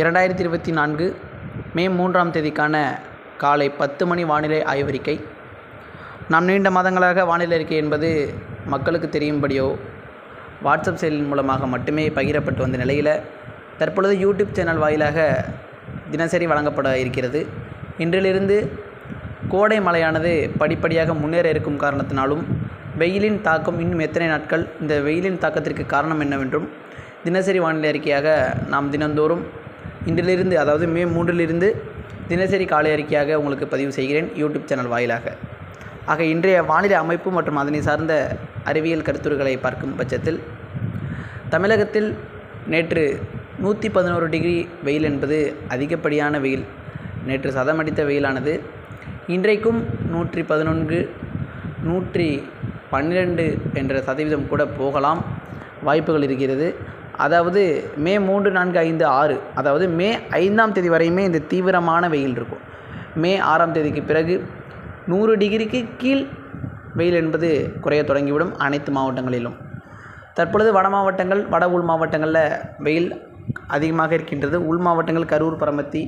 இரண்டாயிரத்தி இருபத்தி நான்கு மே மூன்றாம் தேதிக்கான காலை பத்து மணி வானிலை ஆய்வறிக்கை. நாம் நீண்ட மாதங்களாக வானிலை அறிக்கை என்பது மக்களுக்கு தெரியும்படியோ வாட்ஸ்அப் செயலின் மூலமாக மட்டுமே பகிரப்பட்டு வந்த நிலையில் தற்பொழுது யூடியூப் சேனல் வாயிலாக தினசரி வழங்கப்பட இருக்கிறது. இன்றிலிருந்து கோடை மழையானது படிப்படியாக முன்னேற இருக்கும் காரணத்தினாலும் வெயிலின் தாக்கம் இன்னும் எத்தனை நாட்கள் இந்த வெயிலின் தாக்கத்திற்கு காரணம் என்னவென்றும் தினசரி வானிலை அறிக்கையாக நாம் தினந்தோறும் இன்றிலிருந்து அதாவது மே மூன்றிலிருந்து தினசரி காலை அறிக்கையாக உங்களுக்கு பதிவு செய்கிறேன் யூடியூப் சேனல் வாயிலாக. ஆக இன்றைய வானிலை அமைப்பு மற்றும் அதனை சார்ந்த அறிவியல் கருத்துருகளை பார்க்கும் பட்சத்தில் தமிழகத்தில் நேற்று நூற்றி பதினோரு டிகிரி வெயில் என்பது அதிகப்படியான வெயில். நேற்று சதமடித்த வெயிலானது. இன்றைக்கும் நூற்றி பதினொன்று நூற்றி பன்னிரெண்டு என்ற சதவீதம் கூட போகலாம். வாய்ப்புகள் இருக்கிறது. அதாவது மே மூன்று நான்கு ஐந்து ஆறு. அதாவது மே ஐந்தாம் தேதி வரையுமே இந்த தீவிரமான வெயில் இருக்கும். மே ஆறாம் தேதிக்கு பிறகு நூறு டிகிரிக்கு கீழ் வெயில் என்பது குறைய தொடங்கிவிடும் அனைத்து மாவட்டங்களிலும். தற்பொழுது வட மாவட்டங்கள் வட உள் மாவட்டங்களில் வெயில் அதிகமாக இருக்கின்றது. உள் மாவட்டங்கள் கரூர் பரமத்தி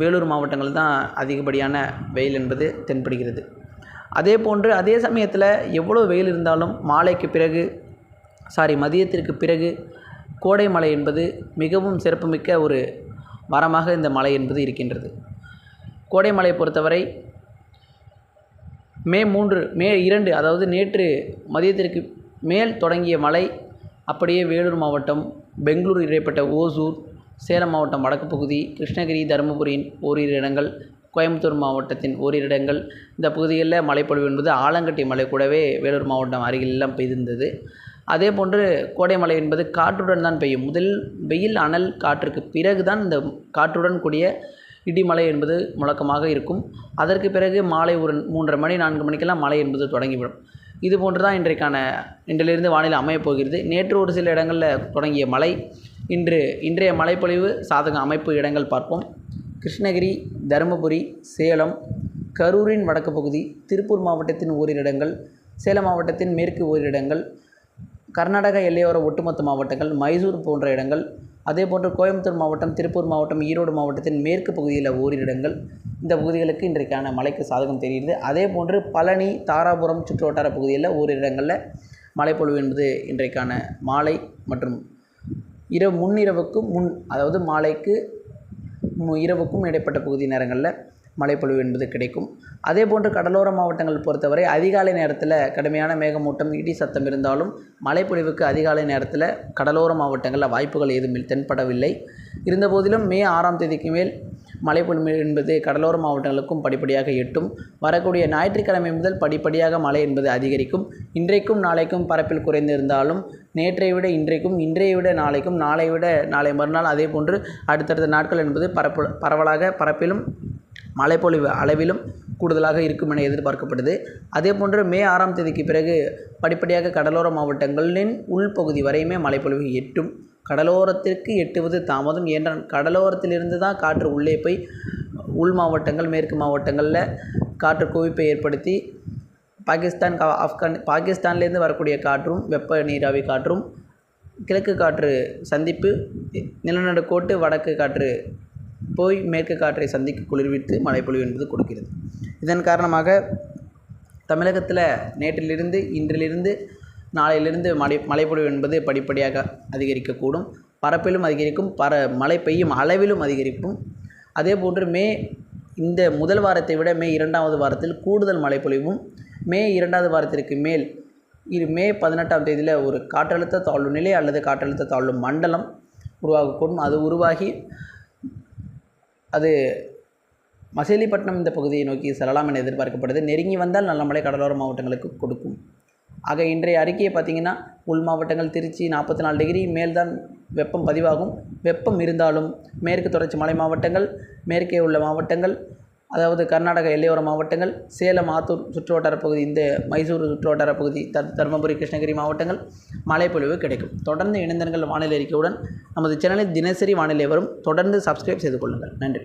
வேலூர் மாவட்டங்கள் தான் அதிகப்படியான வெயில் என்பது தென்படுகிறது. அதே போன்று அதே சமயத்தில் எவ்வளோ வெயில் இருந்தாலும் மாலைக்கு பிறகு சாரி மதியத்திற்கு பிறகு கோடை மலை என்பது மிகவும் சிறப்புமிக்க ஒரு வரமாக இந்த மலை என்பது இருக்கின்றது. கோடை மழை பொறுத்தவரை மே மூன்று மே இரண்டு அதாவது நேற்று மதியத்திற்கு மேல் தொடங்கிய மழை அப்படியே வேலூர் மாவட்டம் பெங்களூர் இடைப்பட்ட ஓசூர் சேலம் மாவட்டம் வடக்கு பகுதி கிருஷ்ணகிரி தருமபுரியின் ஓரிரு இடங்கள் கோயம்புத்தூர் மாவட்டத்தின் ஓரிரு இடங்கள். இந்த பகுதிகளில் மழைப்பொழிவு என்பது ஆலங்கட்டி மழை கூடவே வேலூர் மாவட்டம் அருகிலெல்லாம் பெய்திருந்தது. அதே போன்று கோடை மழை என்பது காற்றுடன் தான் பெய்யும். முதல் வெயில் அனல் காற்றுக்கு பிறகு தான் இந்த காற்றுடன் கூடிய இடிமலை என்பது முழக்கமாக இருக்கும். அதற்கு பிறகு மாலை ஒரு மூன்றரை மணி நான்கு மணிக்கெல்லாம் மழை என்பது தொடங்கிவிடும். இது போன்று தான் இன்றைக்கான இன்றிலிருந்து வானிலை அமையப் போகிறது. நேற்று ஒரு சில இடங்களில் தொடங்கிய மழை இன்று இன்றைய மழைப்பொழிவு சாதக அமைப்பு இடங்கள் பார்ப்போம். கிருஷ்ணகிரி தருமபுரி சேலம் கரூரின் வடக்கு பகுதி திருப்பூர் மாவட்டத்தின் ஓரிரு இடங்கள் சேலம் மாவட்டத்தின் மேற்கு ஓரிரு இடங்கள் கர்நாடக எல்லையோர ஒட்டுமொத்த மாவட்டங்கள் மைசூர் போன்ற இடங்கள் அதே போன்று கோயம்புத்தூர் மாவட்டம் திருப்பூர் மாவட்டம் ஈரோடு மாவட்டத்தின் மேற்கு பகுதியில் ஓரிரு இடங்கள். இந்த பகுதிகளுக்கு இன்றைக்கான மழைக்கு சாதகம் தெரிகிறது. அதே போன்று பழனி தாராபுரம் சுற்றுவட்டார பகுதியில் ஓரிரு இடங்களில் மழைப்பொழிவு என்பது இன்றைக்கான மாலை மற்றும் இரவு முன்னிரவுக்கும் முன் அதாவது மாலைக்கு மு- இரவுக்கும் இடைப்பட்ட பகுதி நேரங்களில் மழைப்பொழிவு என்பது கிடைக்கும். அதே போன்று கடலோர மாவட்டங்கள் பொறுத்தவரை அதிகாலை நேரத்தில் கடுமையான மேகமூட்டம் இடி சத்தம் இருந்தாலும் மழைப்பொழிவுக்கு அதிகாலை நேரத்தில் கடலோர மாவட்டங்களில் வாய்ப்புகள் எதுவும் தென்படவில்லை. இருந்தபோதிலும் மே ஆறாம் தேதிக்கு மேல் மழைப்பொழிவு என்பது கடலோர மாவட்டங்களுக்கும் படிப்படியாக எட்டும். வரக்கூடிய ஞாயிற்றுக்கிழமை முதல் படிப்படியாக மழை என்பது அதிகரிக்கும். இன்றைக்கும் நாளைக்கும் பரப்பில் குறைந்திருந்தாலும் நேற்றை விட இன்றைக்கும் இன்றைய விட நாளைக்கும் நாளை விட நாளை மறுநாள் அதே போன்று அடுத்தடுத்த நாட்கள் என்பது பரப்பு பரவலாக பரப்பிலும் மழைப்பொழிவு அளவிலும் கூடுதலாக இருக்கும் என எதிர்பார்க்கப்படுது. அதே போன்று மே ஆறாம் தேதிக்கு பிறகு படிப்படியாக கடலோர மாவட்டங்களின் உள்பகுதி வரையுமே மழைப்பொழிவு எட்டும். கடலோரத்திற்கு எட்டுவது தாமதம். ஏனென்றால் கடலோரத்திலிருந்து தான் காற்று உள்ளே போய் உள் மாவட்டங்கள் மேற்கு மாவட்டங்களில் காற்று குவிப்பை ஏற்படுத்தி பாகிஸ்தான் கா- ஆப்கான் பாகிஸ்தான்லேருந்து வரக்கூடிய காற்றும் வெப்ப நீராவி காற்றும் கிழக்கு காற்று சந்திப்பு நிலநடுக்கோட்டு வடக்கு காற்று போய் மேற்கு காற்றை சந்திக்க குளிர்வித்து மழைப்பொழிவு என்பது கொடுக்கிறது. இதன் காரணமாக தமிழகத்தில் நேற்றிலிருந்து இன்றிலிருந்து நாளையிலிருந்து மழை மழைப்பொழிவு என்பது படிப்படியாக அதிகரிக்கக்கூடும். பரப்பிலும் அதிகரிக்கும் பர மழை பெய்யும் அளவிலும் அதிகரிக்கும் அதே போன்று மே இந்த முதல் வாரத்தை விட மே இரண்டாவது வாரத்தில் கூடுதல் மழைப்பொழிவும் மே இரண்டாவது வாரத்திற்கு மேல் இது மே பதினெட்டாம் தேதியில் ஒரு காற்றழுத்த தாழ்வு நிலை அல்லது காற்றழுத்த தாழ்வு மண்டலம் உருவாகக்கூடும். அது உருவாகி அது மசிலிப்பட்டினம் இந்த பகுதியை நோக்கி செல்லலாம் என எதிர்பார்க்கப்படுது. நெருங்கி வந்தால் நல்ல மழை கடலோர மாவட்டங்களுக்கு கொடுக்கும். ஆக இன்றைய அறிக்கையை பார்த்தீங்கன்னா உள் மாவட்டங்கள் திருச்சி நாற்பத்தி நாலு டிகிரி மேல்தான் வெப்பம் பதிவாகும். வெப்பம் இருந்தாலும் மேற்கு தொடர்ச்சி மலை மாவட்டங்கள் மேற்கே உள்ள மாவட்டங்கள் அதாவது கர்நாடக எல்லையோர மாவட்டங்கள் சேலம் ஆத்தூர் சுற்றுவட்டார பகுதி இந்த மைசூர் சுற்றுவட்டார பகுதி தர் தருமபுரி கிருஷ்ணகிரி மாவட்டங்கள் மழைப்பொழிவு கிடைக்கும். தொடர்ந்து இணைந்தனங்கள் வானிலை அறிக்கையுடன். நமது சேனலில் தினசரி வானிலை வரும். தொடர்ந்து சப்ஸ்கிரைப் செய்து கொள்ளுங்கள். நன்றி.